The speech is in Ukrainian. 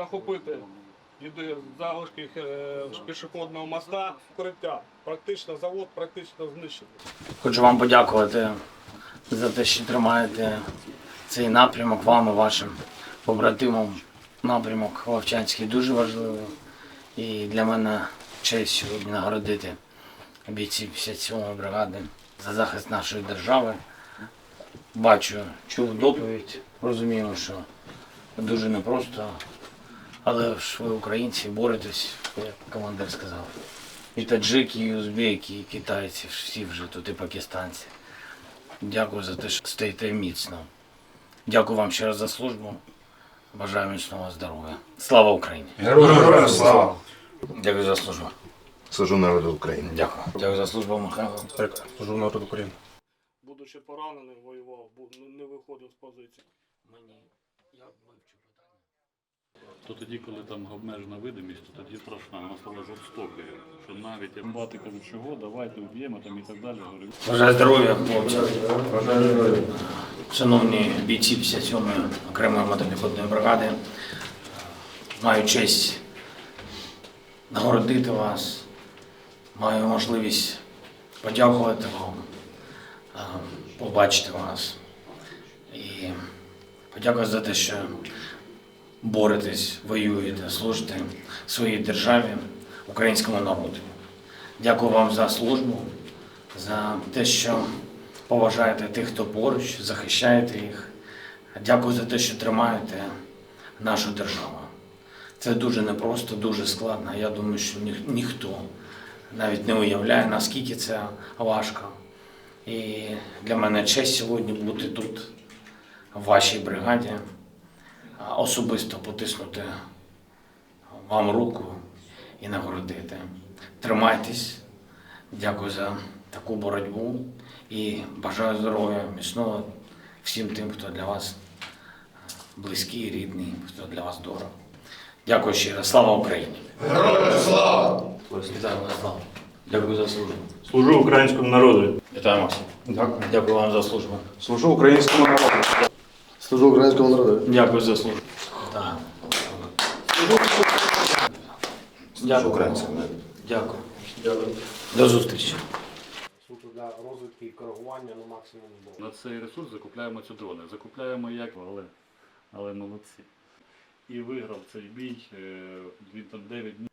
захопити їди залишки е, пішохідного моста, укриття. Практично завод практично знищений. Хочу вам подякувати за те, що тримаєте цей напрямок вам і вашим побратимам. Напрямок Вовчанський дуже важливий. І для мене честь сьогодні нагородити бійців 57-ї бригади за захист нашої держави. Бачу, чув доповідь, розумію, що дуже непросто, але ж ви українці боретесь, як командир сказав. І таджики, і узбеки, і китайці, всі вже тут і пакистанці. Дякую за те, що стоїте міцно. Дякую вам ще раз за службу. Бажаю міцного здоров'я. Слава Україні! Героям слава! Дякую за службу. Служу народу України. Дякую. Дякую за службу, Михайло. Так, служу народу України. Будучи пораненим, воював, бу- не- виходив з позиції. Мені я питання. То тоді, коли там обмежена видимість, то тоді страшна, вона стала жорстокою. Що навіть як бати кажуть, чого, давайте вб'ємо там і так далі. Говорю, Бажаю здоров'я, хлопці. Шановні бійці 57-ї окремої мотопіхотної бригади, маю честь нагородити вас, маю можливість подякувати вам, е, побачити вас і подякувати за те, що боретесь, воюєте, служите своїй державі, українському народу. Дякую вам за службу, за те, що поважаєте тих, хто поруч, захищаєте їх. Дякую за те, що тримаєте нашу державу. Це дуже непросто, дуже складно. Я думаю, що ніх- ніхто навіть не уявляє, наскільки це важко. І для мене честь сьогодні бути тут, в вашій бригаді, особисто потиснути вам руку і нагородити. Тримайтесь. Дякую за таку боротьбу і бажаю здоров'я, міцного всім тим, хто для вас близький, рідний, хто для вас дорого. Дякую ще раз. Слава Україні! Героям слава! Вітаю вас, слава! Дякую за службу. Служу українському народу. Вітаю, Максим. Дякую. Дякую вам за службу. Служу українському народу. Служу українському народу. Дякую за службу. Так. Дякую. українському народу. Дякую. До зустрічі. Суто для розвитки і коригування ну, максимум не було. на цей ресурс закупляємо ці дрони. Закупляємо як, але, але молодці. І виграв цей бій, е, він там 9 днів.